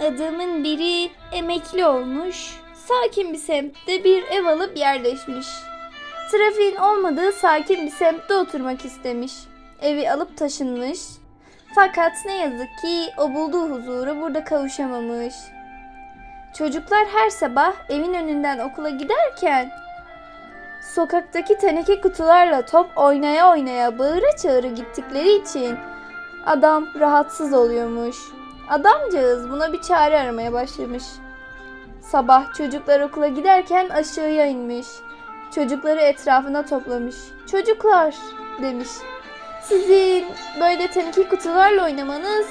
Adamın biri emekli olmuş. Sakin bir semtte bir ev alıp yerleşmiş. Trafiğin olmadığı sakin bir semtte oturmak istemiş. Evi alıp taşınmış. Fakat ne yazık ki o bulduğu huzura burada kavuşamamış. Çocuklar her sabah evin önünden okula giderken sokaktaki teneke kutularla top oynaya oynaya bağıra çağıra gittikleri için adam rahatsız oluyormuş. Adamcağız buna bir çare aramaya başlamış. Sabah çocuklar okula giderken aşağıya inmiş. Çocukları etrafına toplamış. Çocuklar demiş. Sizin böyle teneke kutularla oynamanız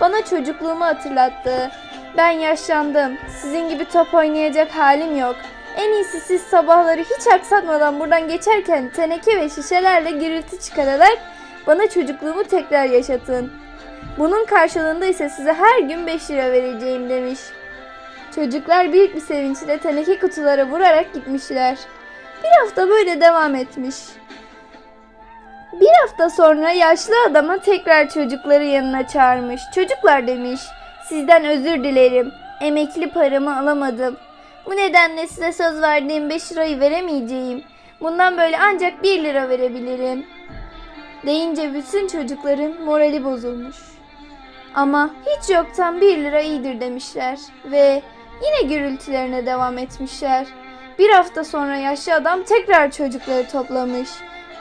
bana çocukluğumu hatırlattı. Ben yaşlandım. Sizin gibi top oynayacak halim yok. En iyisi siz sabahları hiç aksatmadan buradan geçerken teneke ve şişelerle gürültü çıkararak bana çocukluğumu tekrar yaşatın. Bunun karşılığında ise size her gün 5 lira vereceğim demiş. Çocuklar büyük bir sevinçle teneke kutulara vurarak gitmişler. Bir hafta böyle devam etmiş. Bir hafta sonra yaşlı adama tekrar çocukları yanına çağırmış. Çocuklar demiş, sizden özür dilerim. Emekli paramı alamadım. Bu nedenle size söz verdiğim 5 lirayı veremeyeceğim. Bundan böyle ancak 1 lira verebilirim. Deyince bütün çocukların morali bozulmuş. Ama hiç yoktan 1 lira iyidir demişler ve yine gürültülerine devam etmişler. Bir hafta sonra yaşlı adam tekrar çocukları toplamış.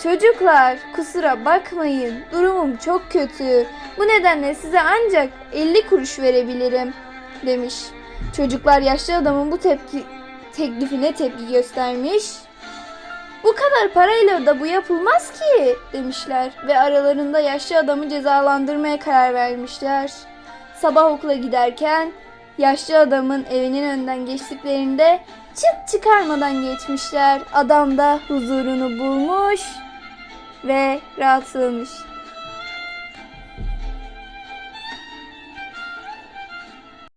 Çocuklar kusura bakmayın durumum çok kötü. Bu nedenle size ancak 50 kuruş verebilirim demiş. Çocuklar yaşlı adamın bu tepki teklifine tepki göstermiş. Bu kadar parayla da bu yapılmaz ki demişler ve aralarında yaşlı adamı cezalandırmaya karar vermişler. Sabah okula giderken yaşlı adamın evinin önünden geçtiklerinde çıt çıkarmadan geçmişler. Adam da huzurunu bulmuş ve rahatlamış.